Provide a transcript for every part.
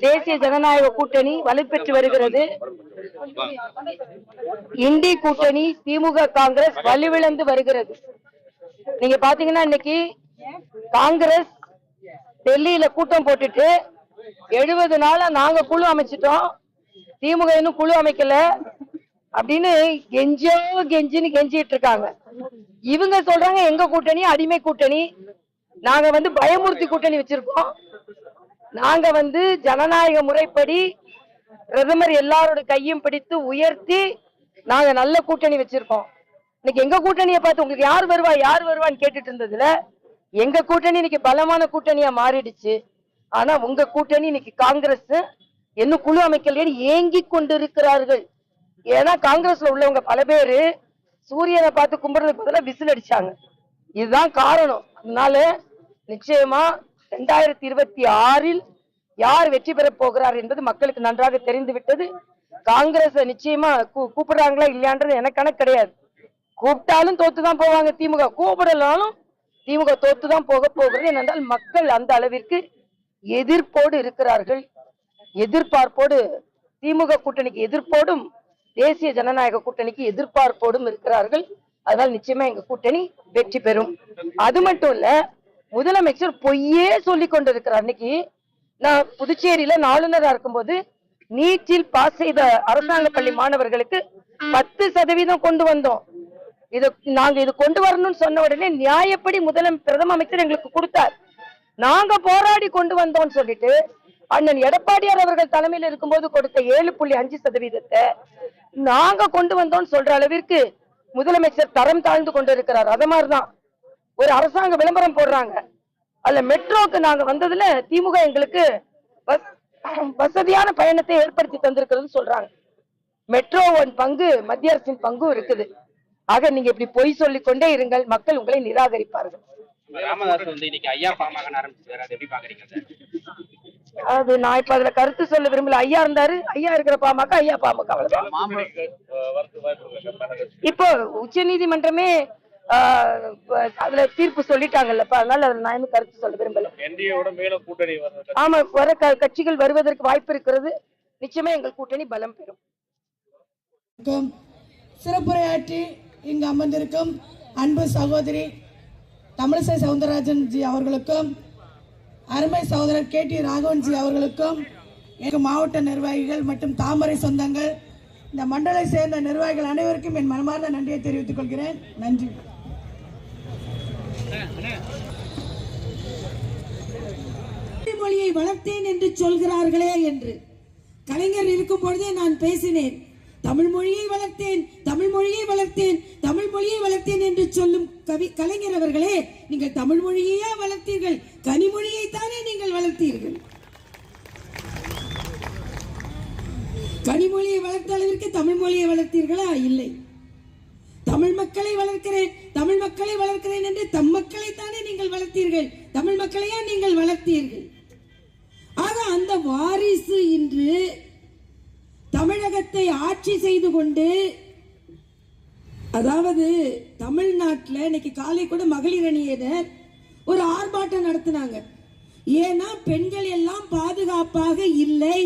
தேசிய ஜனநாயக கூட்டணி வலுப்பெற்று வருகிறது. இந்தி கூட்டணி திமுக காங்கிரஸ் வலுவிழந்து வருகிறது. நீங்க பாத்தீங்கன்னா இன்னைக்கு காங்கிரஸ் டெல்லியில கூட்டம் போட்டுட்டு எழுபது நாளா நாங்க குழு அமைச்சிட்டோம். திமுக இன்னும் குழு அமைக்கல. அப்படின்னு கெஞ்சோ கெஞ்சின்னு கெஞ்சிட்டு இருக்காங்க. இவங்க சொல்றாங்க எங்க கூட்டணி? அடிமை கூட்டணி. நாங்க வந்து பயமூர்த்தி கூட்டணி வச்சிருக்கோம். நாங்க வந்து ஜனநாயக முறைப்படி பிரதமர் எல்லாரோட கையும் பிடித்து உயர்த்தி நாங்க நல்ல கூட்டணி வச்சிருக்கோம். இன்னைக்கு எங்க கூட்டணியை பார்த்து உங்களுக்கு யார் வருவா யார் வருவான்னு கேட்டுட்டு இருந்ததுல எங்க கூட்டணி இன்னைக்கு பலமான கூட்டணியா மாறிடுச்சு. ஆனா உங்க கூட்டணி இன்னைக்கு காங்கிரஸ் இன்னும் குழு அமைக்கலையேன்னு ஏங்கி கொண்டிருக்கிறார்கள். ஏன்னா காங்கிரஸ்ல உள்ளவங்க பல பேரு சூரியனை பார்த்து கும்பிடுறதுக்கு பதிலாக விசில் அடிச்சாங்க. இதுதான் காரணம். அதனால நிச்சயமா ரெண்டாயிரத்தி இருபத்தி ஆறில் யார் வெற்றி பெற போகிறார் என்பது மக்களுக்கு நன்றாக தெரிந்து விட்டது. காங்கிரஸ் நிச்சயமா கூ- கூப்பிடுறாங்களா இல்லையான்றது எனக்கு கணக்கு கிடையாது. கூப்பிட்டாலும் தோத்துதான் போவாங்க திமுக. கூப்பிடலாலும் திமுக தோத்துதான் போக போகிறது. ஏனென்றால் மக்கள் அந்த அளவிற்கு எதிர்ப்போடு இருக்கிறார்கள். எதிர்பார்ப்போடு திமுக கூட்டணிக்கு எதிர்ப்போடும் தேசிய ஜனநாயக கூட்டணிக்கு எதிர்பார்ப்போடும் இருக்கிறார்கள். அதனால் நிச்சயமா எங்க கூட்டணி வெற்றி பெறும். அது மட்டும் இல்ல முதலமைச்சர் பொய்யே சொல்லி கொண்டிருக்கிறார். இன்னைக்கு நான் புதுச்சேரியில நாளுநரா இருக்கும்போது நீட்டில் பாஸ் செய்த அரசாங்க பள்ளி மாணவர்களுக்கு பத்து சதவீதம் கொண்டு வந்தோம். இது நாங்க இது கொண்டு வரணும்னு சொன்ன உடனே நியாயப்படி முதலம் பிரதம அமைச்சர் எங்களுக்கு கொடுத்தார். நாங்க போராடி கொண்டு வந்தோம்னு சொல்லிட்டு அண்ணன் எடப்பாடியார் அவர்கள் தலைமையில் இருக்கும்போது கொடுத்த ஏழு புள்ளி அஞ்சு சதவீதத்தை நாங்க கொண்டு வந்தோம்னு சொல்ற அளவிற்கு முதலமைச்சர் தரம் தாழ்ந்து கொண்டு இருக்கிறார் அத மாதிரிதான். ஒரு அரசாங்க விளம்பரம் போடுறாங்க. அதுல மெட்ரோக்கு நாங்க வந்ததுல திமுக எங்களுக்கு வசதியான பயணத்தை ஏற்படுத்தி தந்திருக்கிறதுன்னு சொல்றாங்க. மெட்ரோவின் பங்கு மத்திய அரசின் பங்கும் இருக்குது. ஆக நீங்க இப்படி பொய் சொல்லிக் கொண்டே இருங்கள் மக்கள் உங்களை நிராகரிப்பார்கள். அது நான் இப்ப அதுல கருத்து சொல்ல விரும்பல. ஐயா இருந்தாரு ஐயா இருக்கிற பாமக ஐயா பாமக அவ்வளவுதான். இப்போ உச்ச நீதிமன்றமே அதுல தீர்ப்பு சொல்லிட்டாங்கல்லப்பா அதனால அதுல நான் இன்னும் கருத்து சொல்ல விரும்பல. ஆமா வர கட்சிகள் வருவதற்கு வாய்ப்பு இருக்கிறது. நிச்சயமா எங்கள் கூட்டணி பலம் பெறும். சிறப்புரையாற்றி இங்கு அமர்ந்திருக்கும் அன்பு சகோதரி தமிழிசை சவுந்தரராஜன் ஜி அவர்களுக்கும் அருமை சகோதரர் கே டி ராகவன் ஜி அவர்களுக்கும் எங்கள் மாவட்ட நிர்வாகிகள் மற்றும் தாமரை சொந்தங்கள் இந்த மண்டலை சேர்ந்த நிர்வாகிகள் அனைவருக்கும் என் மனமார்ந்த நன்றியை தெரிவித்துக் கொள்கிறேன். நன்றி. மொழியை வளர்த்தேன் என்று சொல்கிறார்களே என்று. கலைஞர் இருக்கும் பொழுதே நான் பேசினேன். தமிழ் மொழியை வளர்த்தேன் தமிழ் மொழியை வளர்த்தேன் தமிழ் மொழியை வளர்த்தேன் என்று சொல்லும் கவி கலைஞர் அவர்களே நீங்கள் தமிழ் மொழியையா வளர்த்தீர்கள்? கனிமொழியை தானே நீங்கள் வளர்த்தீர்கள்? கனிமொழியை வளர்த்த அளவிற்கு தமிழ் மொழியை வளர்த்தீர்களா? இல்லை. தமிழ் மக்களை வளர்க்கிறேன் தமிழ் மக்களை வளர்க்கிறேன் என்று தம் மக்களை தானே நீங்கள் வளர்த்தீர்கள்? தமிழ் மக்களையா நீங்கள் வளர்த்தீர்கள்? ஆக அந்த வாரிசு இன்று தமிழகத்தை ஆட்சி செய்து கொண்டு அதாவது தமிழ்நாட்டில் இன்னைக்கு காலை கூட மகளிர் அணியினர் ஒரு ஆர்ப்பாட்டம் நடத்தினாங்க. ஏன்னா பெண்கள் எல்லாம் பாதுகாப்பாக இல்லை.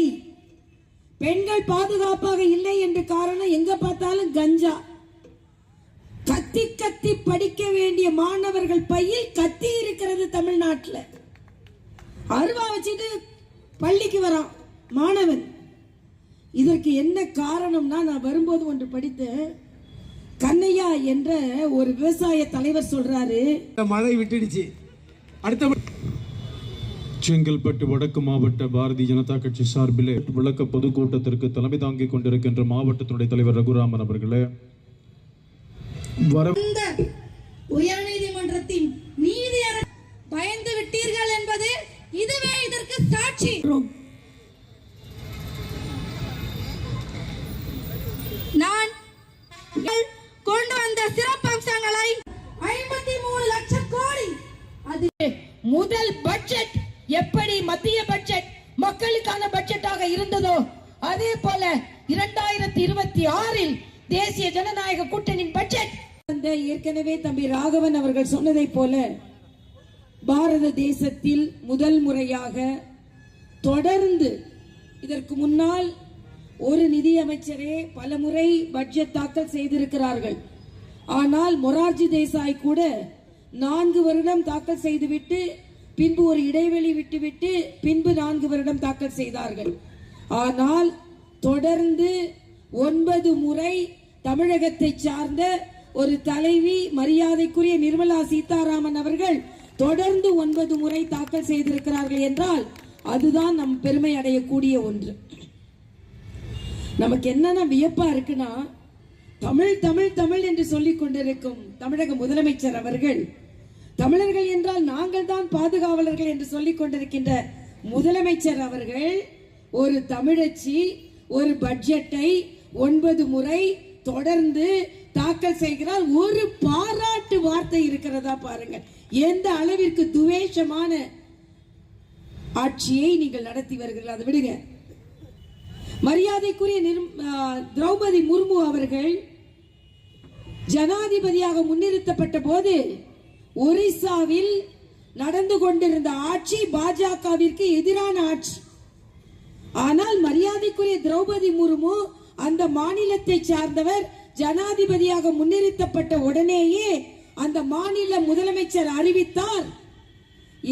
பெண்கள் பாதுகாப்பாக இல்லை என்று காரணம் எங்க பார்த்தாலும் கஞ்சா. கத்தி கத்தி படிக்க வேண்டிய மாணவர்கள் பையில் கத்தி இருக்கிறது தமிழ்நாட்டில். அருவா வச்சுட்டு பள்ளிக்கு வரான் மாணவன். இதற்கு என்ன காரணம்னா நான் வரும்போது ஒன்று படித்தேன். கண்ணையா என்ற ஒரு விவசாய தலைவர் சொல்றாரு. மழை விட்டுடுச்சு. அடுத்த செங்கல்பட்டு வடக்கு மாவட்ட பாரதிய ஜனதா கட்சி சார்பில் விளக்க பொதுக்கூட்டத்திற்கு தலைமை தாங்கிக் கொண்டிருக்கின்ற மாவட்ட துணைத் தலைவர் ரகுராமன் அவர்களே வர உயர்நீதிமன்றத்தின் நீதி சாட்சி. நான் கொண்டு வந்த சிறப்பம்சங்களை ஐம்பத்தி மூணு லட்சம் கோடி. அது முதல் பட்ஜெட் எப்படி மத்திய பட்ஜெட் மக்களுக்கான பட்ஜெட்டாக இருந்ததோ அதே போல இரண்டாயிரத்தி இருபத்தி ஆறில் தேசிய ஜனநாயக கூட்டணியின் பட்ஜெட் ஏற்கனவே தம்பி ராகவன் அவர்கள் சொன்னதை போல பாரத தேசத்தில் முதல் முறையாக தொடர்ந்து இதற்கு முன்னால் ஒரு நிதி அமைச்சரே பலமுறை பட்ஜெட் தாக்கல் செய்திருக்கிறார்கள். ஆனால் மொரார்ஜி தேசாய் கூட நான்கு வருடம் தாக்கல் செய்துவிட்டு பின்பு ஒரு இடைவெளி விட்டுவிட்டு பின்பு நான்கு வருடம் தாக்கல் செய்தார்கள். ஆனால் தொடர்ந்து ஒன்பது முறை தமிழகத்தை சார்ந்த ஒரு தலைவி மரியாதைக்குரிய நிர்மலா சீதாராமன் அவர்கள் தொடர்ந்து ஒன்பது முறை தாக்கல் செய்திருக்கிறார்கள் என்றால் அதுதான் நம் பெருமை அடையக்கூடிய ஒன்று. நமக்கு என்னென்ன வியப்பா இருக்குன்னா தமிழ் தமிழ் தமிழ் என்று சொல்லிக் கொண்டிருக்கும் தமிழக முதலமைச்சர் அவர்கள் தமிழர்கள் என்றால் நாங்கள் தான் பாதுகாவலர்கள் என்று சொல்லிக் கொண்டிருக்கின்ற முதலமைச்சர் அவர்கள் ஒரு தமிழச்சி ஒரு பட்ஜெட்டை ஒன்பது முறை தொடர்ந்து தாக்கல் செய்கிறார். ஒரு பாராட்டு வார்த்தை இருக்கிறதா பாருங்கள். எந்த அளவிற்கு துவேஷமான ஆட்சியை நீங்கள் நடத்தி வருகிறீர்கள் அதை விடுங்க. மரியாதைக்குரிய திரௌபதி முர்மு அவர்கள் ஜனாதிபதியாக முன்னிறுத்தப்பட்ட போது ஒரிசாவில் நடந்து கொண்டிருந்த ஆட்சி பாஜகவிற்கு எதிரான ஆட்சி. ஆனால் மரியாதைக்குரிய திரௌபதி முர்மு அந்த மாநிலத்தை சார்ந்தவர் ஜனாதிபதியாக முன்னிறுத்தப்பட்ட உடனேயே அந்த மாநில முதலமைச்சர் அறிவித்தார்.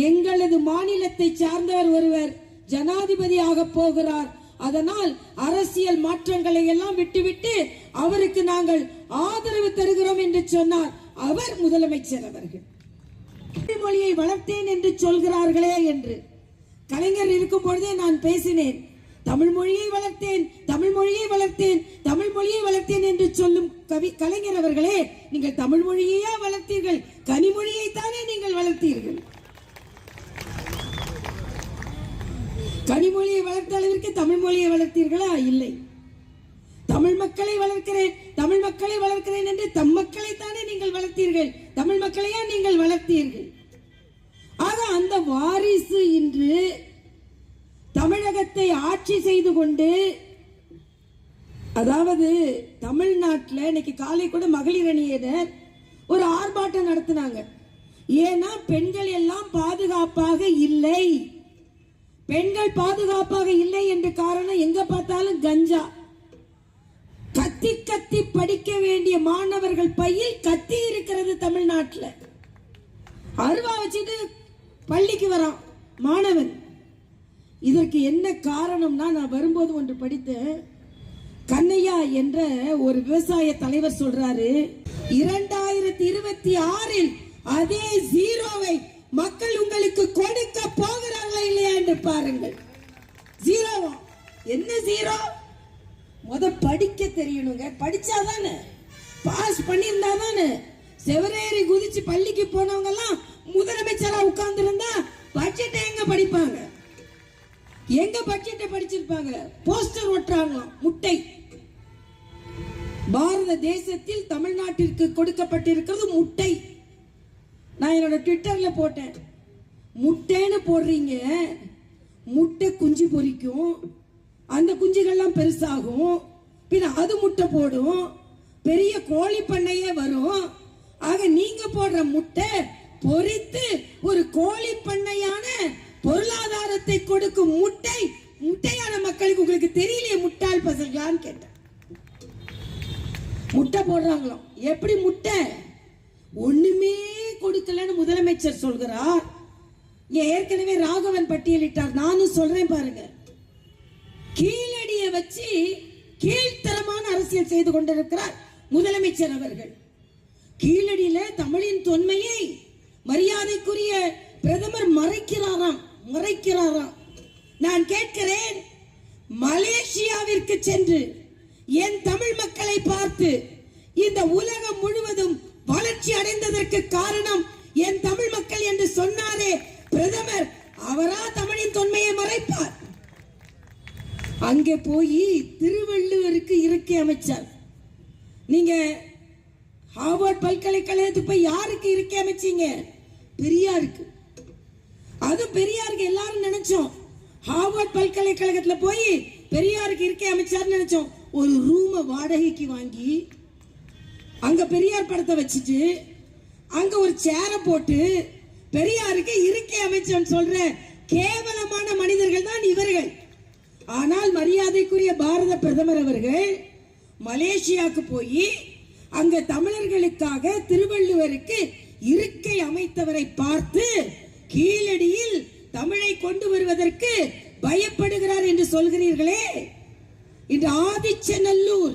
எங்களது மாநிலத்தை சார்ந்தவர் ஒருவர் ஜனாதிபதியாக போகிறார். அதனால் அரசியல் மாற்றங்களை எல்லாம் விட்டுவிட்டு அவருக்கு நாங்கள் ஆதரவு தருகிறோம் என்று சொன்னார் அவர் முதலமைச்சர் அவர்கள். மொழியை வளர்த்தேன் என்று சொல்கிறார்களே என்று. கலைஞர் இருக்கும் பொழுதே நான் பேசினேன். தமிழ் மொழியை வளர்த்தேன் தமிழ் மொழியை வளர்த்தேன் தமிழ் மொழியை வளர்த்தேன் என்று சொல்லும் கவி கலைஞர் அவர்களே நீங்கள் தமிழ் மொழியையா வளர்த்தீர்கள்? கனிமொழியை தானே நீங்கள் வளர்த்தீர்கள்? கனிமொழியை வளர்த்த அளவிற்கு தமிழ் மொழியை வளர்த்தீர்களா? இல்லை. தமிழ் மக்களை வளர்க்கிறேன் தமிழ் மக்களை வளர்க்கிறேன் என்று தம் மக்களை தானே நீங்கள் வளர்த்தீர்கள்? தமிழ் மக்களையா நீங்கள் வளர்த்தீர்கள்? ஆக அந்த வாரிசு இன்று தமிழகத்தை ஆட்சி செய்து கொண்டு அதாவது தமிழ்நாட்டில் இன்னைக்கு காலை கூட மகளிர் அணியினர் ஒரு ஆர்ப்பாட்டம் நடத்தினாங்க. ஏன்னா பெண்கள் எல்லாம் பாதுகாப்பாக இல்லை. பெண்கள் பாதுகாப்பாக இல்லை என்று காரணம் எங்க பார்த்தாலும் கஞ்சா. கத்தி கத்தி படிக்க வேண்டிய மாணவர்கள் பையில் கத்தி இருக்கிறது தமிழ்நாட்டில். அருவா வச்சுட்டு பள்ளிக்கு வரான் மாணவன். இதற்கு என்ன காரணம்னா நான் வரும்போது ஒன்று படித்தேன். கண்ணையா என்ற ஒரு விவசாய தலைவர் சொல்றாரு இரண்டாயிரத்தி இருபத்தி ஆறில் அதே ஜீரோவை மக்கள் உங்களுக்கு கொடுக்க போகிறார்களா இல்லையா என்று பாருங்கள். ஜீரோவா? என்ன ஜீரோ? முத படிக்க தெரியணுங்க. படிச்சாதானே பாஸ் பண்ணியிருந்தா தானே? செவரேறி குதிச்சு பள்ளிக்கு போனவங்க எல்லாம் முதலமைச்சரா உட்கார்ந்து இருந்தா பட்ஜெட்டை எங்க படிப்பாங்க? எங்க பட்ஜெட்டை படிச்சிருப்பாங்க? போஸ்டர் ஒட்டுறாங்களாம். முட்டை. பாரத தேசத்தில் தமிழ்நாட்டிற்கு கொடுக்கப்பட்டிருக்கிறது முட்டை. நான் என்னோட ட்விட்டர்ல போட்டேன். முட்டைன்னு போடுறீங்க. முட்டை குஞ்சு பொரிக்கும். அந்த குஞ்சுகள்லாம் பெருசாகும். பின்ன அது முட்டை போடும். பெரிய கோழி பண்ணையே வரும். ஆக நீங்க போடுற முட்டை பொரித்து ஒரு கோழி பண்ணையான பொருளாதாரத்தை கொடுக்கும் முட்டை முட்டையான மக்களுக்கு உங்களுக்கு தெரியலையே முட்டாள் பசங்களான்னு கேட்டேன். முட்டை போடுறாங்களாம். எப்படி முட்டை? ஒண்ணுமே கொடுக்கலன்னு முதலமைச்சர் சொல்கிறார். ஏற்கனவே ராகவன் பட்டியலிட்டார். நானும் சொல்றேன் பாருங்க. கீழடியை வச்சு கீழ்த்தரமான அரசியல் செய்து கொண்டிருக்கிறார் முதலமைச்சர் அவர்கள். கீழடியில தமிழின் தொன்மையை மரியாதைக்குரிய பிரதமர் மறைக்கிறாராம். மறைக்கிறாராம். நான் கேட்கிறேன் மலேசியாவிற்கு சென்று என் தமிழ் மக்களை பார்த்து இந்த உலகம் முழுவதும் வளர்ச்சி அடைந்ததற்கு காரணம் என் தமிழ் மக்கள் என்று சொன்னாரே பிரதமர். அவரா தமிழின் தொன்மையை மறைப்பார். அங்கே போய் திருவள்ளுவருக்கு இருக்கை அமைச்சார். நீங்க ஹார்வர்ட் பல்கலைக்கழகத்துக்கு போய் யாருக்கு இருக்கை அமைச்சீங்க? பெரியாருக்கு. அது பெரியாருக்கு எல்லாரும் நினைச்சோம். ஹார்வர்ட் பல்கலைக்கழகத்துல போய் பெரியாருக்கு இருக்கை அமைச்சார் நினைச்சோம். ஒரு ரூமை வாடகைக்கு வாங்கி அங்க பெரியார் படத்தை வச்சுட்டு அங்க ஒரு சேரை போட்டு பெரியாருக்கு இருக்கை அமைச்சோன்னு சொல்ற கேவலமான மனிதர்கள் தான் இவர்கள். ஆனால் மரியாதைக்குரிய பாரத பிரதமர் அவர்கள் மலேசியாவுக்கு போய் அங்க தமிழர்களுக்காக திருவள்ளுவருக்கு இருக்கை அமைத்தவரை பார்த்து கீழடியில் தமிழை கொண்டு வருவதற்கு பயப்படுகிறார் என்று சொல்கிறீர்களே. இன்று ஆதிச்சநல்லூர்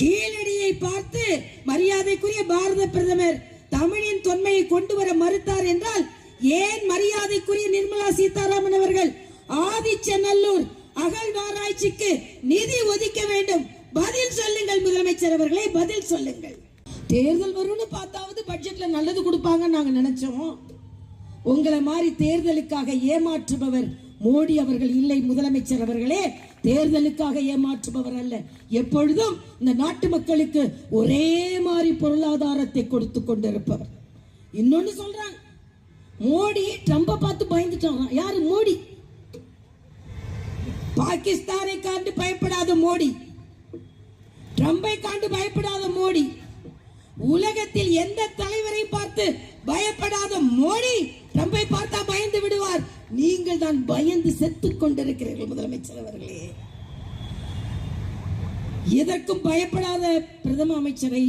கீழடியை பார்த்து மரியாதைக்குரிய பாரத பிரதமர் தமிழின் தொன்மையை கொண்டு வர மறுத்தார் என்றால் ஏன் மரியாதைக்குரிய நிர்மலா சீதாராமன் அவர்கள் ஆதிச்சநல்லூர் அகழ்வாராய்ச்சிக்கு நிதி ஒதுக்க வேண்டும்? பதில் சொல்லுங்கள் முதலமைச்சர் அவர்களே பதில் சொல்லுங்கள். தேர்தல் வரும்னு பார்த்தாவது பட்ஜெட்ல நல்லது கொடுப்பாங்கன்னு நாங்க நினைச்சோம். உங்களை மாதிரி தேர்தலுக்காக ஏமாற்றுபவர் மோடி அவர்கள் இல்லை முதலமைச்சர் அவர்களே. தேர்தலுக்காக ஏமாற்றுபவர் அல்ல. எப்பொழுதும் இந்த நாட்டு மக்களுக்கு ஒரே மாதிரி பொருளாதாரத்தை கொடுத்து கொண்டிருப்பவர். இன்னொன்னு சொல்றாங்க. மோடி ட்ரம்ப பார்த்து பயந்துட்டாங்க யாரு? மோடி. பாகிஸ்தானை காண்டு பயப்படாத மோடி. ட்ரம்பை காண்டு பயப்படாத மோடி. உலகத்தில் எந்த தலைவரை பார்த்து பயப்படாத மோடி? ரம்பை பார்த்தா பயந்து விடுவார். நீங்கள் தான் பயந்து செத்துக் கொண்டிருக்கிறீர்கள் முதலமைச்சர் அவர்களே. எதற்கும் பயப்படாத பிரதம அமைச்சரை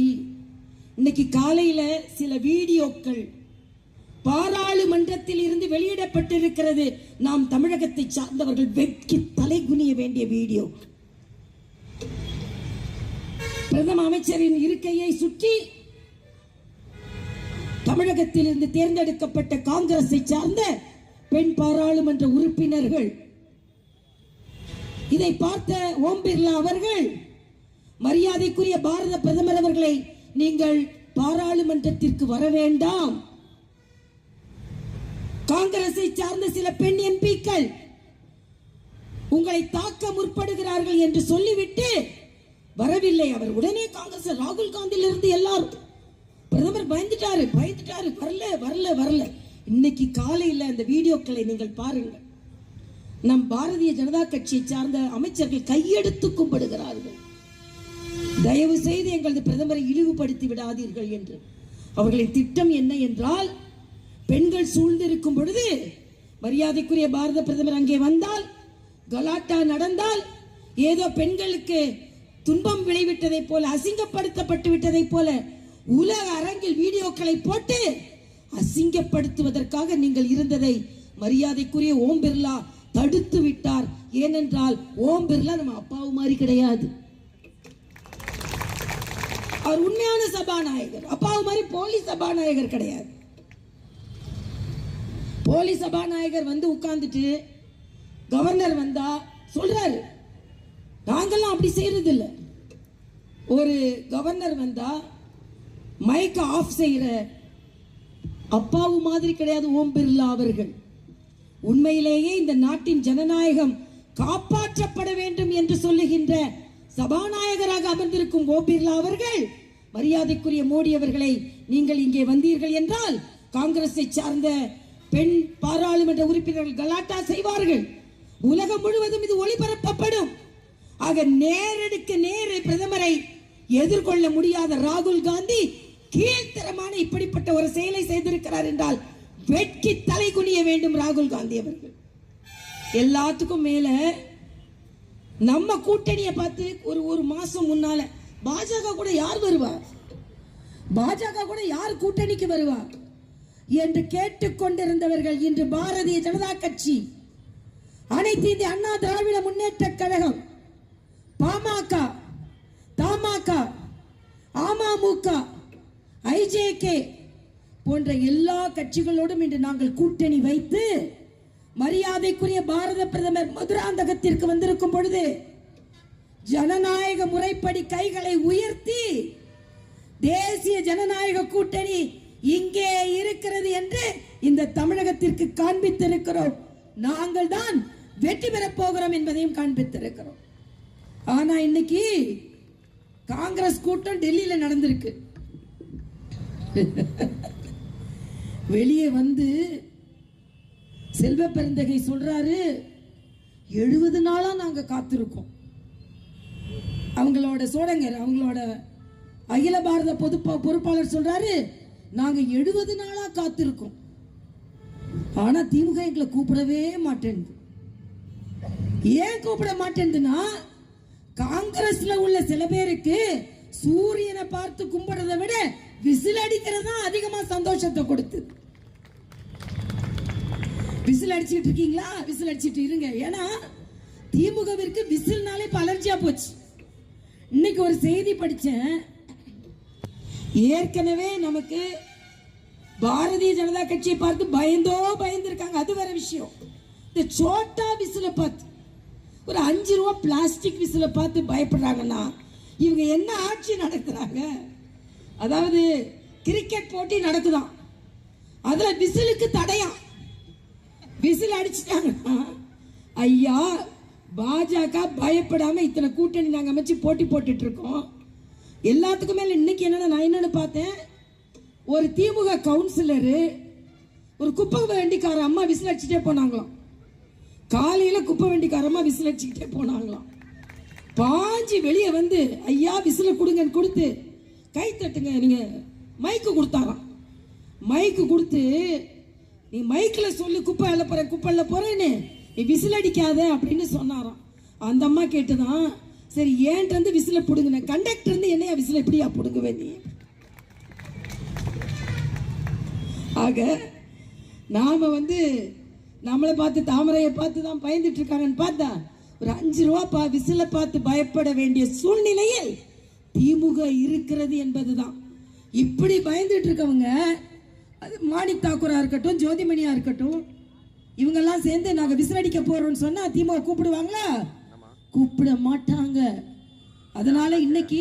இன்னைக்கு காலையில சில வீடியோக்கள் பாராளுமன்றத்தில் இருந்து வெளியிடப்பட்டிருக்கிறது. நாம் தமிழகத்தை சார்ந்தவர்கள் வெட்கி தலை குனிய வேண்டிய வீடியோ. பிரதம அமைச்சரின் இருக்கையை சுற்றி தமிழகத்தில் இருந்து தேர்ந்தெடுக்கப்பட்ட காங்கிரஸை சார்ந்த பெண் பாராளுமன்ற உறுப்பினர்கள். இதை பார்த்த ஓம் பிர்லா அவர்கள் மரியாதைக்குரிய பாரத பிரதமர் அவர்களை நீங்கள் பாராளுமன்றத்திற்கு வர வேண்டாம். காங்கிரஸை சார்ந்த சில பெண் எம்பிக்கள் உங்களை தாக்க முற்படுகிறார்கள் என்று சொல்லிவிட்டு வரவில்லை. அவர் உடனே காங்கிரஸ் ராகுல் காந்தியிலிருந்து எல்லாரும் பிரதமர் பயந்துட்டாரு பயந்துட்டாரு. வரல வரல வரல. இன்னைக்கு காலையில் அந்த வீடியோக்களை நீங்கள் பாருங்கள். நம் பாரதிய ஜனதா கட்சியை சார்ந்த அமைச்சர்கள் கையெடுத்து கும்பிடுகிறார்கள். தயவு செய்து எங்களது பிரதமரை இழிவுபடுத்தி விடாதீர்கள் என்று. அவர்களின் திட்டம் என்ன என்றால் பெண்கள் சூழ்ந்திருக்கும் பொழுது மரியாதைக்குரிய பாரத பிரதமர் அங்கே வந்தால் கலாட்டா நடந்தால் ஏதோ பெண்களுக்கு துன்பம் விளைவிட்டதைப் போல அசிங்கப்படுத்தப்பட்டு விட்டதைப் போல உலக அரங்கில் வீடியோக்களை போட்டு அசிங்கப்படுத்துவதற்காக நீங்கள் இருந்ததை மரியாதைக்குரிய ஓம் பிர்லா தடுத்து விட்டார். ஏனென்றால் ஓம் பிர்லா நம்ம அப்பாவு மாதிரி கிடையாது. அவர் உண்மையான சபாநாயகர். அப்பாவு மாதிரி போலி சபாநாயகர் கிடையாது. போலி சபாநாயகர் வந்து உட்கார்ந்துட்டு கவர்னர் வந்தா சொல்றாரு. நாங்கெல்லாம் அப்படி செய்யறது இல்லை ஒரு கவர்னர் வந்தா மைக்கை ஆஃப் செய்கிற அப்பாவு மாதிரி கிடையாது ஓம் பிர்லா அவர்கள். உண்மையிலேயே இந்த நாட்டின் ஜனநாயகம் காப்பாற்றப்பட வேண்டும் என்று சொல்லுகின்ற சபாநாயகராக அமர்ந்திருக்கும் ஓம் பிர்லா அவர்கள் மரியாதைக்குரிய மோடி அவர்களை நீங்கள் இங்கே வந்தீர்கள் என்றால் காங்கிரஸை சார்ந்த பெண் பாராளுமன்ற உறுப்பினர்கள் கலாட்டா செய்வார்கள். உலகம் முழுவதும் இது ஒளிபரப்பப்படும். ஆக நேரடுக்கு நேர பிரதமரை எதிர்கொள்ள முடியாத ராகுல் காந்தி கீழ்த்தரமான இப்படிப்பட்ட ஒரு செயலை செய்திருக்கிறார் என்றால் வெட்கி தலை குனிய வேண்டும் ராகுல் காந்தி அவர்கள். எல்லாத்துக்கும் மேல நம்ம கூட்டணியை பார்த்து ஒரு ஒரு மாசம் முன்னால பாஜக கூட யார் வருவா? பாஜக கூட யார் கூட்டணிக்கு வருவா? என்று கேட்டுக்கொண்டிருந்தவர்கள் இன்று பாரதிய ஜனதா கட்சி அனைத்து இந்திய அண்ணா திராவிட முன்னேற்ற கழகம் பாமக தமாக அமமுக ஐஜேகே போன்ற எல்லா கட்சிகளோடும் இன்று நாங்கள் கூட்டணி வைத்து மரியாதைக்குரிய பாரத பிரதமர் மதுராந்தகத்திற்கு வந்திருக்கும் பொழுது ஜனநாயக முறைப்படி கைகளை உயர்த்தி தேசிய ஜனநாயக கூட்டணி இங்கே இருக்கிறது என்று இந்த தமிழகத்திற்கு காண்பித்திருக்கிறோம். நாங்கள் தான் வெற்றி பெறப் போகிறோம் என்பதையும் காண்பித்திருக்கிறோம். ஆனா இன்னைக்கு காங்கிரஸ் கூட்டம் டெல்லியில நடந்திருக்கு. வெளியே வந்து செல்வ பெருந்தகை சொல்றாரு எழுபது நாளா நாங்க காத்திருக்கோம். அவங்களோட சோடங்கர் அவங்களோட அகில பாரத பொது பொறுப்பாளர் சொல்றாரு நாங்க எழுபது நாளா காத்திருக்கோம். ஆனா திமுக எங்களை கூப்பிடவே மாட்டேன் ஏன் கூப்பிட மாட்டேன்துன்னா காங்கிரஸ்ல உள்ள சில பேருக்கு சூரியனை பார்த்து கும்பிடுறதை விட விசில் அடிக்கிறது தான் அதிகமா சந்தோஷத்தை கொடுத்து. விசில் அடிச்சுட்டு இருக்கீங்களா? விசில் அடிச்சுட்டு இருங்க. ஏன்னா திமுகவிற்கு விசில்னாலே இப்ப அலர்ஜியா போச்சு. இன்னைக்கு ஒரு செய்தி படித்தேன். ஏற்கனவே நமக்கு பாரதிய ஜனதா கட்சியை பார்த்து பயந்தோ பயந்துருக்காங்க. அது வேற விஷயம். இந்த சோட்டா விசில பார்த்து ஒரு அஞ்சு ரூபா பிளாஸ்டிக் விசில பார்த்து பயப்படுறாங்கன்னா இவங்க என்ன ஆட்சி நடத்துறாங்க? அதாவது கிரிக்கெட் போட்டி நடக்குதாம் அதுல விசிலுக்கு தடையாம் விசில் அடிச்சுட்டாங்கன்னா ஐயா பாஜக பயப்படாம இத்தனை கூட்டணி நாங்க அமைச்சு போட்டி போட்டுட்டு இருக்கோம் எல்லாத்துக்கும் மேல இன்னைக்கு என்னன்னா நான் என்னன்னு பார்த்தேன்? ஒரு திமுக கவுன்சிலரு ஒரு குப்பை வண்டிக்கார அம்மா விசில் அடிச்சுட்டே போனாங்களாம். காலையில குப்பை வண்டிக்கார அம்மா விசில் அடிச்சுக்கிட்டே போனாங்களாம். பாஞ்சு வெளியே வந்து ஐயா விசில கொடுங்கன்னு கொடுத்து கை தட்டுங்க நீங்க மைக்கு கொடுத்தாராம் மைக்கு கொடுத்து நீ மைக்கில் சொல்லு குப்பை அள்ள போறேன் குப்பை அள்ள போறேன்னு. நீ விசில் அடிக்காத அப்படின்னு சொன்னாராம். அந்த அம்மா கேட்டுதான் சரி ஏன்ட்டு வந்து விசில பிடுங்கின? கண்டக்டர் வந்து என்னையா விசில எப்படியா பிடுங்குவே நீ? ஆக நாம வந்து நம்மளை பார்த்து தாமரையை பார்த்து தான் பயந்துட்டு இருக்காங்கன்னு பார்த்தா ஒரு அஞ்சு ரூபா பா விசில பார்த்து பயப்பட வேண்டிய சூழ்நிலையில் திமுக இருக்கிறது என்பதுதான். இப்படி பயந்துட்டு இருக்கவங்க அது மாணிக் தாக்கூரா இருக்கட்டும் ஜோதிமணியா இருக்கட்டும் இவங்கெல்லாம் சேர்ந்து நாங்க விசிலடிக்க போறோம்னு சொன்னா திமுக கூப்பிடுவாங்களா? கூப்பிட மாட்டாங்க. அதனால இன்னைக்கு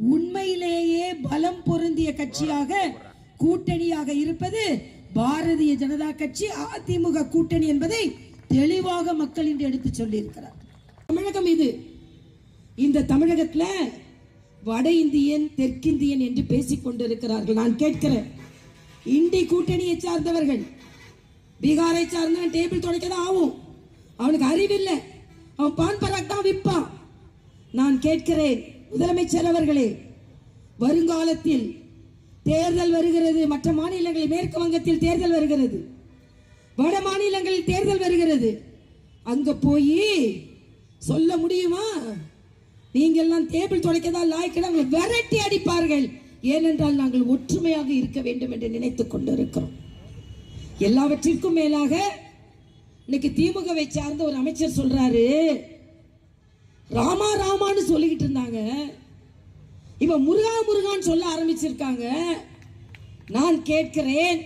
உண்மையிலேயே பலம் பொருந்திய கட்சியாக கூட்டணியாக இருப்பது பாரதிய ஜனதா கட்சி அதிமுக கூட்டணி என்பதை தெளிவாக மக்கள் இன்று எடுத்து சொல்லி இருக்கிறார் தமிழகம் இது. இந்த தமிழகத்துல வட இந்தியன் தெற்கிந்தியன் என்று பேசிக் கொண்டிருக்கிறார்கள். நான் கேட்கிறேன் இண்டி கூட்டணியை சார்ந்தவர்கள் பீகாரை சார்ந்தவன் டேபிள் துடைக்க தான் ஆகும். அவனுக்கு அறிவில்லை. அவன் பான் பராக் தான் விற்பான். நான் கேட்கிறேன் முதலமைச்சர் அவர்களே வருங்காலத்தில் தேர்தல் வருகிறது. மற்ற மாநிலங்களில் மேற்கு வங்கத்தில் தேர்தல் வருகிறது. வட மாநிலங்களில் தேர்தல் வருகிறது. அங்க போய் சொல்ல முடியுமா? நீங்கெல்லாம் டேபிள் துடைக்கதான் லாய்க்கிட நாங்கள் விரட்டி அடிப்பார்கள். ஏனென்றால் நாங்கள் ஒற்றுமையாக இருக்க வேண்டும் என்று நினைத்துக் கொண்டிருக்கிறோம். எல்லாவற்றிற்கும் மேலாக இன்னைக்கு திமுகவை சார்ந்த ஒரு அமைச்சர் சொல்றாரு ராமா ராமான்னு சொல்லிக்கிட்டு இருந்தாங்க. இப்ப முருகா முருகான்னு சொல்ல ஆரம்பிச்சிருக்காங்க. நான் கேட்கிறேன்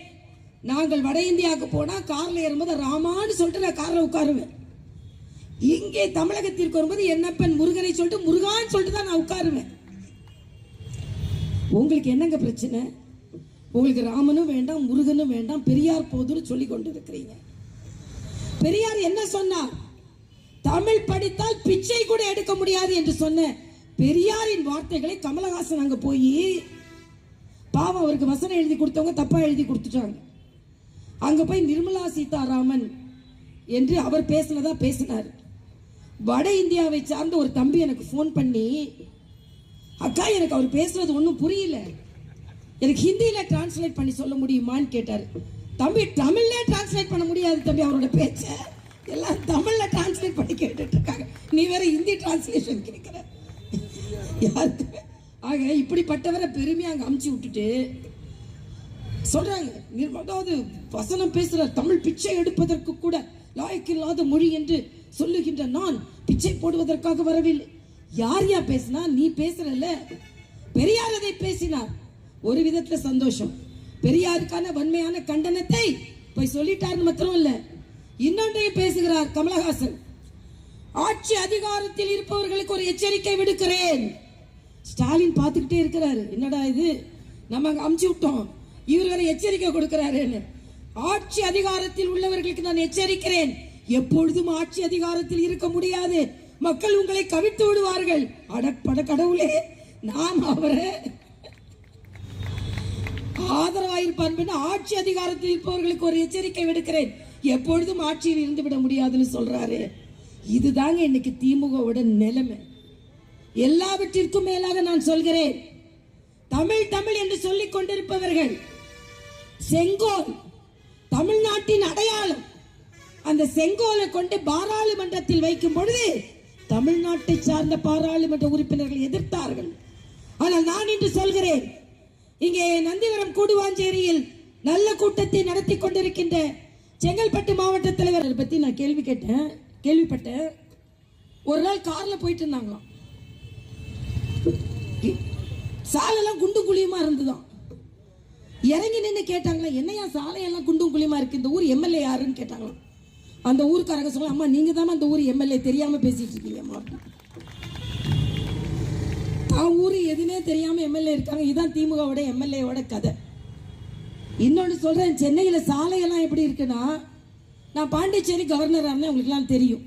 நாங்கள் வட இந்தியாவுக்கு போனா கார்ல ஏறும்போது ராமான்னு சொல்லிட்டு நான் கார்ல உட்காருவேன். இங்கே தமிழகத்திற்கு வரும்போது என்னப்பன் முருகனை சொல்லிட்டு முருகான்னு சொல்லிட்டு தான் நான் உட்காருவேன். உங்களுக்கு என்னங்க பிரச்சனை? உங்களுக்கு ராமனும் வேண்டாம் முருகனும் வேண்டாம் பெரியார் போதும்னு சொல்லி கொண்டு இருக்கிறீங்க பெரியார் என்ன சொன்னார்? தமிழ் படித்தால் பிச்சை கூட எடுக்க முடியாது என்று சொன்ன பெரியாரின் வார்த்தைகளை கமலஹாசன் அங்க போய் பாவம் அவருக்கு வசனம் எழுதி கொடுத்தவங்க தப்பா எழுதி கொடுத்துட்டாங்க. அங்க போய் நிர்மலா சீதாராமன் என்று அவர் பேசினதா பேசினார். வட இந்தியாவை சார்ந்த ஒரு தம்பி எனக்கு ஃபோன் பண்ணி அக்கா எனக்கு அவர் பேசுறது ஒன்றும் புரியல. எனக்கு ஹிந்தியில் டிரான்ஸ்லேட் பண்ணி சொல்ல முடியுமான்னு கேட்டார். தம்பி தமிழ்லே டிரான்ஸ்லேட் பண்ண முடியாது தம்பி அவரோட பேச்ச. எல்லாம் தமிழ்ல டிரான்ஸ்லேட் பண்ணி கேட்டுட்டு இருக்காங்க. நீ வேற ஹிந்தி டிரான்ஸ்லேஷன் கேட்கிற யாருக்கு ஆக இப்படிப்பட்டவரை பெருமையாக அங்கே அமுச்சு விட்டுட்டு சொல்றாங்க நிர்ம- அதாவது வசனம் பேசுற தமிழ் பிச்சை எடுப்பதற்கு கூட லாயக்கில்லாத மொழி என்று சொல்லுகின்ற நான் பிச்சை போடுவதற்காக வரவில்லை. யார் யா பேசினா? நீ பேசுறல்ல. பெரியார் அதை பேசினார். ஒரு விதத்துல சந்தோஷம். பெரியாருக்கான வன்மையான கண்டனத்தை போய் சொல்லிட்டாருன்னு மாத்திரம் இல்ல இன்னொன்றையும் பேசுகிறார் கமலஹாசன். ஆட்சி அதிகாரத்தில் இருப்பவர்களுக்கு ஒரு எச்சரிக்கை விடுக்கிறேன். ஸ்டாலின் பார்த்துக்கிட்டே இருக்கிறாரு. என்னடா இது? நம்ம அங்கே அமுச்சு விட்டோம். இவர் வேற எச்சரிக்கை கொடுக்கிறாருன்னு. ஆட்சி அதிகாரத்தில் உள்ளவர்களுக்கு நான் எச்சரிக்கிறேன். எப்பொழுதும் ஆட்சி அதிகாரத்தில் இருக்க முடியாது. மக்கள் உங்களை கவிழ்த்து விடுவார்கள். அடப்பட கடவுளே நாம் அவரை ஆதரவாயிருப்பான் ஆட்சி அதிகாரத்தில் இருப்பவர்களுக்கு ஒரு எச்சரிக்கை விடுக்கிறேன். எப்பொழுதும் ஆட்சியில் இருந்து விட முடியாதுன்னு சொல்றாரு. இதுதாங்க இன்னைக்கு திமுகவோட நிலைமை. எல்லாவற்றிற்கும் மேலாக நான் சொல்கிறேன். தமிழ் தமிழ் என்று சொல்லிக் கொண்டிருப்பவர்கள் செங்கோல் தமிழ்நாட்டின் அடையாளம் அந்த செங்கோலை கொண்டு பாராளுமன்றத்தில் வைக்கும் பொழுது தமிழ்நாட்டை சார்ந்த பாராளுமன்ற உறுப்பினர்கள் எதிர்த்தார்கள். ஆனால் நான் இன்று சொல்கிறேன் இங்கே நந்திவரம் கூடுவாஞ்சேரியில் நல்ல கூட்டத்தை நடத்தி கொண்டிருக்கின்ற செங்கல்பட்டு மாவட்ட தலைவர் பத்தி நான் கேள்வி கேட்டேன் கேள்விப்பட்டேன். ஒரு நாள் கார்ல போயிட்டு இருந்தாங்களாம். சாலையெல்லாம் குண்டும் குழியுமா இருந்துதான் இறங்கி நின்று கேட்டாங்களா என்னையா சாலையெல்லாம் குண்டும் குழியுமா இருக்கு? இந்த ஊர் எம்எல்ஏ யாருன்னு கேட்டாங்களாம். அந்த ஊருக்காரங்க சொல்ல அம்மா நீங்க தான் அந்த ஊர் எம்எல்ஏ தெரியாம பேசிட்டு இருக்கீங்க அம்மா. தான் ஊர் எதுவுமே தெரியாம எம்எல்ஏ இருக்காங்க. இதுதான் திமுகவோட எம்எல்ஏவோட கதை. இன்னொன்று சொல்கிறேன் சென்னையில் சாலையெல்லாம் எப்படி இருக்குன்னா நான் பாண்டிச்சேரி கவர்னராக இருந்தேன் உங்களுக்குலாம் தெரியும்.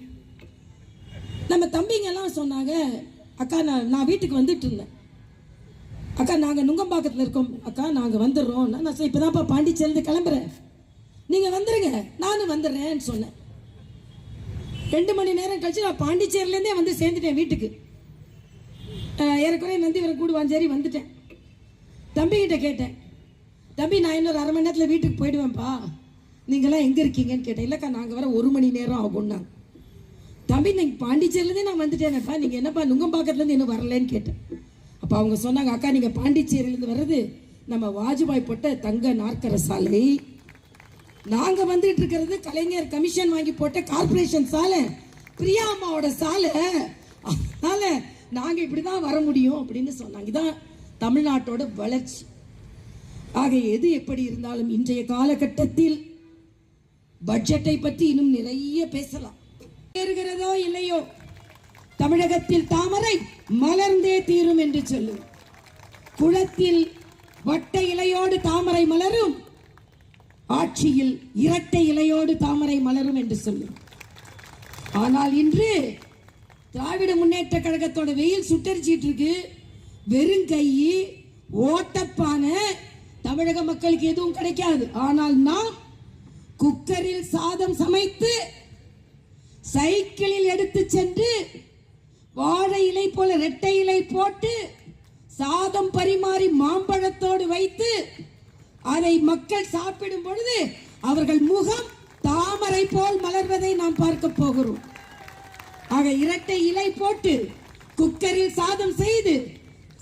நம்ம தம்பிங்கெல்லாம் சொன்னாங்க அக்கா நான் நான் வீட்டுக்கு வந்துட்டு இருந்தேன். அக்கா நாங்கள் நுங்கம்பாக்கத்தில் இருக்கோம். அக்கா நாங்கள் வந்துடுறோம். நான் நான் இப்போ தான்ப்பா பாண்டிச்சேரிந்து கிளம்புறேன். நீங்கள் வந்துடுங்க நானும் வந்துடுறேன்னு சொன்னேன். ரெண்டு மணி நேரம் கழிச்சு நான் பாண்டிச்சேரியிலேருந்தே வந்து சேர்ந்துட்டேன் வீட்டுக்கு. ஏறக்குறைய நந்திவரம் கூடுவாஞ்சேரி வந்துட்டேன். தம்பிக்கிட்ட கேட்டேன். தம்பி நான் இன்னொரு அரை மணி நேரத்தில் வீட்டுக்கு போயிடுவேன்ப்பா. நீங்களாம் எங்கே இருக்கீங்கன்னு கேட்டேன். இல்லைக்கா நாங்கள் வர ஒரு மணி நேரம் ஆகும்னாங்க தம்பி நீங்கள் பாண்டிச்சேரியிலேருந்தே நான் வந்துட்டேனப்பா. நீங்கள் என்னப்பா நுங்கம்பாக்கத்துலேருந்து இன்னும் வரலன்னு கேட்டேன். அப்போ அவங்க சொன்னாங்க அக்கா நீங்கள் பாண்டிச்சேரியிலேருந்து வர்றது நம்ம வாஜ்பாய் போட்ட தங்க நாற்கர சாலை. நாங்கள் வந்துட்டு இருக்கிறது கலைஞர் கமிஷன் வாங்கி போட்ட கார்ப்பரேஷன் சாலை பிரியா அம்மாவோட சாலை. அதனால நாங்கள் இப்படி தான் வர முடியும் அப்படின்னு சொன்னாங்க. இதான் தமிழ்நாட்டோட வளர்ச்சி. ஆக எது எப்படி இருந்தாலும் இன்றைய காலகட்டத்தில் பட்ஜெட்டை பற்றி இன்னும் நிறைய பேசலாம். ஏறுகிறதோ இல்லையோ தமிழகத்தில் தாமரை மலர்ந்தே தீரும் என்று சொல்லும் குளத்தில் வட்ட இலையோடு தாமரை மலரும் ஆட்சியில் இரட்டை இலையோடு தாமரை மலரும் என்று சொல்லும் ஆனால் இன்று திராவிட முன்னேற்ற கழகத்தோட வெயில் சுட்டரிச்சிட்டு இருக்கு. வெறும் கை ஓட்டப்பான தமிழக மக்களுக்கு எதுவும் கிடைக்காது. ஆனால் நாம் குக்கரில் சாதம் சமைத்து சைக்கிளில் எடுத்து சென்று வாழை இலை போல ரெட்டை இலை போட்டு சாதம் பரிமாறி மாம்பழத்தோடு வைத்து அதை மக்கள் சாப்பிடும் பொழுது அவர்கள் முகம் தாமரை போல் மலர்வதை நாம் பார்க்க போகிறோம். ஆக இரட்டை இலை போட்டு குக்கரில் சாதம் செய்து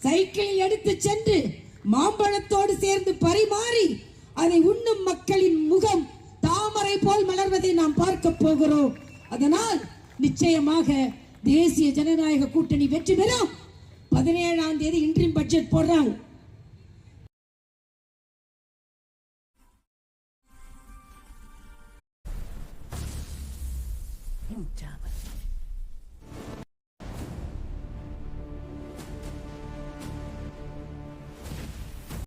சைக்கிளில் எடுத்து சென்று மாம்பழத்தோடு சேர்ந்து பரிமாறி அதை உண்ணும் மக்களின் முகம் தாமரை போல் மலர்வதை நாம் பார்க்க போகிறோம். அதனால் நிச்சயமாக தேசிய ஜனநாயக கூட்டணி வெற்றி பெறும். பதினேழாம் தேதி இன்றையும் பட்ஜெட் போடுறாங்க. Kingdom.